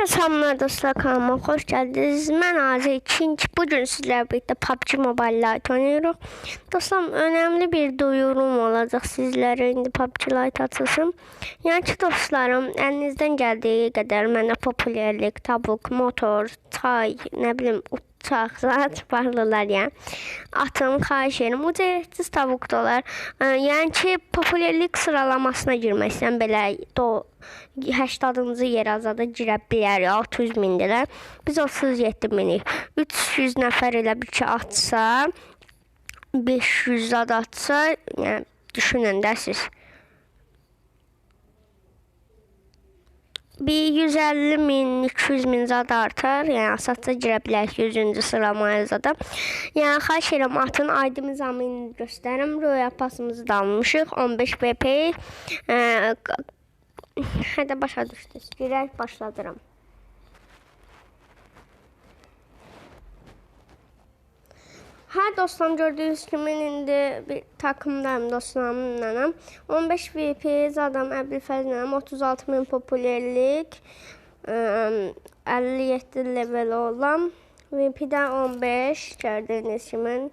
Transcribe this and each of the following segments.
Hər salamlar dostlar kanalıma xoş gəldiniz. Mən Azər ikinci bu gün sizlərlə birlikdə PUBG Mobile Lite oynayırıq. Dostlar, önəmli bir duyurum olacaq sizlərə indi PUBG Lite açılsın. Yəni ki, dostlarım, əlinizdən gəldiyi qədər mənə populyarlik, tabuk, motor, çay, nə bilim, çağırsa çaparlılar yəni. Atım, xahiş edirəm. Bu cəhətsiz tavuqdalar. Yəni ki, populyerlik sıralamasına girmək istəyən belə 80-cı yer azada girə bilər, 600 mindələr. Biz 37 minik. 300 nəfər elə bir ki atsa, 500 ad atsa, yəni düşünəndə siz bir 150 min, 200 min zad artar. Yəni asatda girə bilərik 100-cü sıramaya zada. Yəni xahiş edirəm atın ID zamanını göstərim. Royal pasımızı da almışıq. 15 BP. Ə, Hədə başa düşdünüz. Girək başladıram. Her dostlarım gördüğünüz gibi indi bir takımdayım dostlarımla. 15 VP adam Əbülfəzlə 36 min popülerlik, ıı, 57 level olan VP-dən 15 gördüğünüz gibi.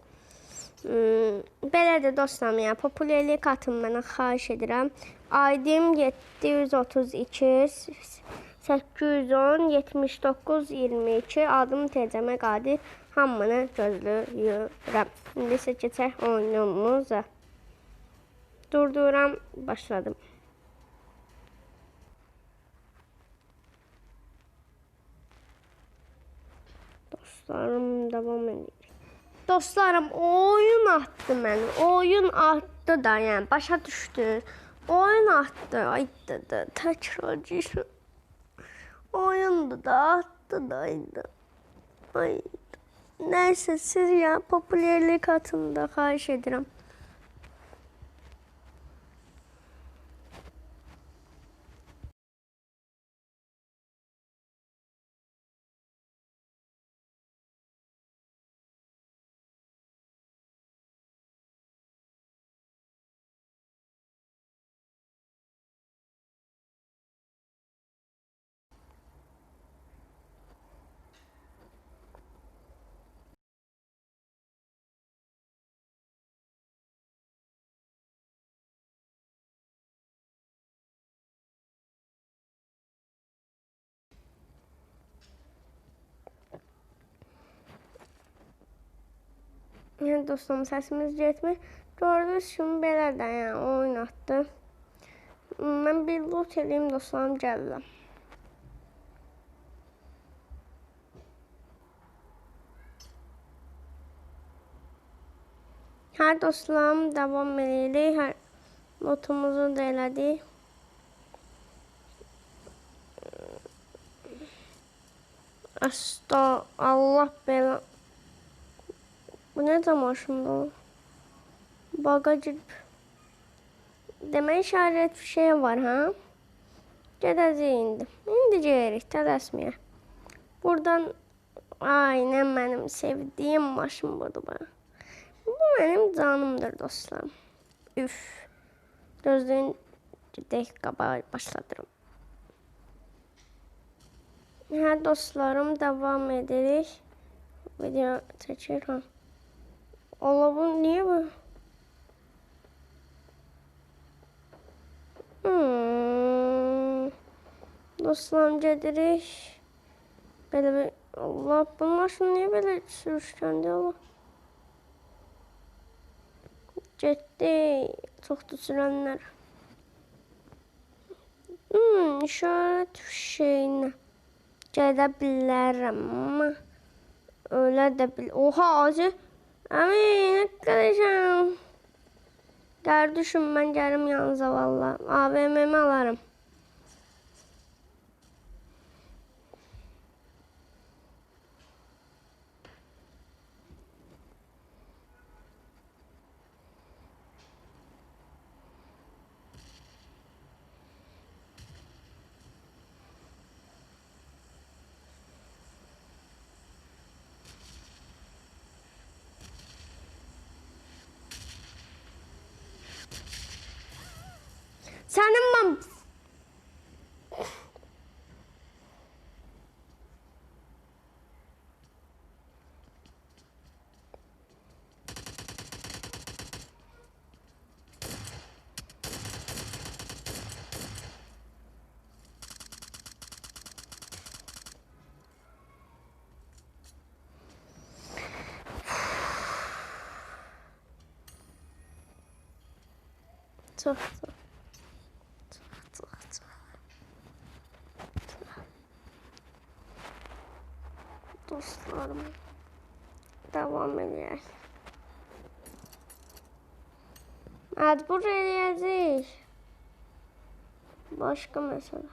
Hmm, Belədir dostlarım, yəni popülerlik atın mənə xahiş edirəm. ID-im 732 810 79 22 adım tezəmə qadir hamını gözləyirəm. İndi isə keçək oyunumuza. Durduram, başladım. Dostlarım devam edir. Dostlarım oyun attı məni. Oyun attı da yəni başa düşdü. Oyun attı. Ay da da təkrar Oyundu da attı da aydı. Ay. Neyse siz ya popülerlik atında xahiş edirəm. Yəni dostum səsimiz getmir. Gördünüz kimi belə də yəni oyun atdı. Mən bir loot eləyim dostlarım gəlirəm. Hər dostlarım davam edirik. Hər notumuzu da elədik. Asta Allah belə Bu ne zaman şimdi o? Demək işaret bir şey var ha? Gedəcəyik indi. İndi gedirik tələsməyə. Buradan aynen benim sevdiğim maşın budur bana. Bu benim canımdır dostlarım. Üf. Gözlüğün dakika başlatırım. Ha dostlarım devam ederek video çekiyorum. Allah bu niye bu? Hmm. Dostlarım gedirək. Belə bir Allah bu maşın niye böyle sürüşkəndi Allah? Getdi. Çoxdur sürənlər. Hmm, işarət şeyinə gedə bilərəm amma öyle də bil. Oha acı. Amin arkadaşım. Kardeşim ben geldim yanınıza valla. AVM'mi alırım. Sanam mumps. So, so. Dostlarım. Devam edək. Məcbur eləyəcəyik. Başqa məsələ.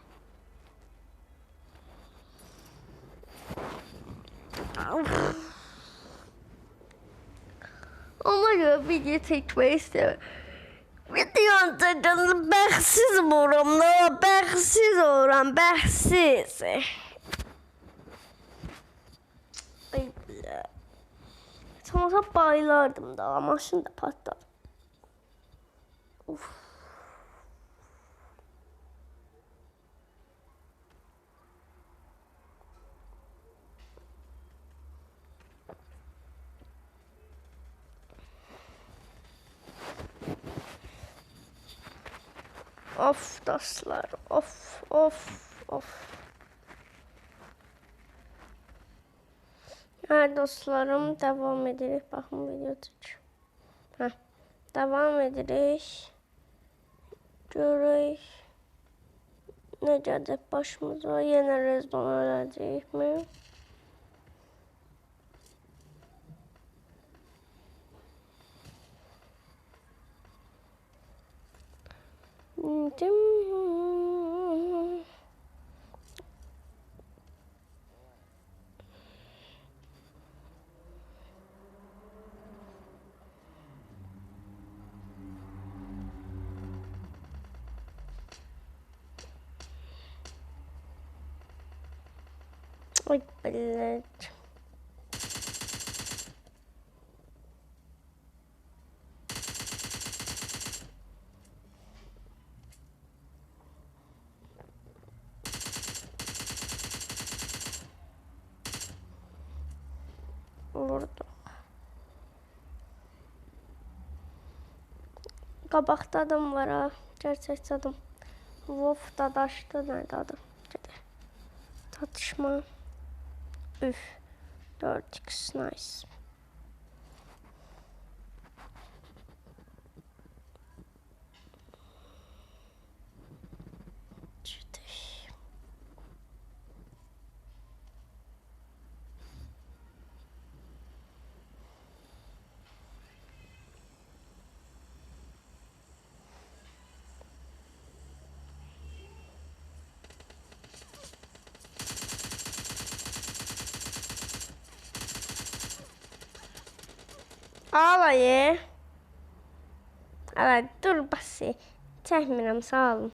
Of. Ama ya video çekmeyi istemiyorum. Video çekeceğim. Bəxsiz oluram. Ne? Bəxsiz oluram. Bəxsiz. Ay bilə. Sonra bayılardım da. Maşın da patladı. Uf. Of dostlar. Of of of. Ha dostlarım devam edirik. Bakın video tutuyor. Heh. Devam edirik. Görək. Ne gələcək başımıza? Yenə rezon öləcəyikmi? Dim. Oy blöd. Burada. Qabaqda adam var ha. Gerçəkçi adam. Wolf dadaşdı nerede adam? Dedi. Tartışma. Üf. 4x nice. Ağla ye. Ağla, dur, bas. Çəkmirəm, sağ olun.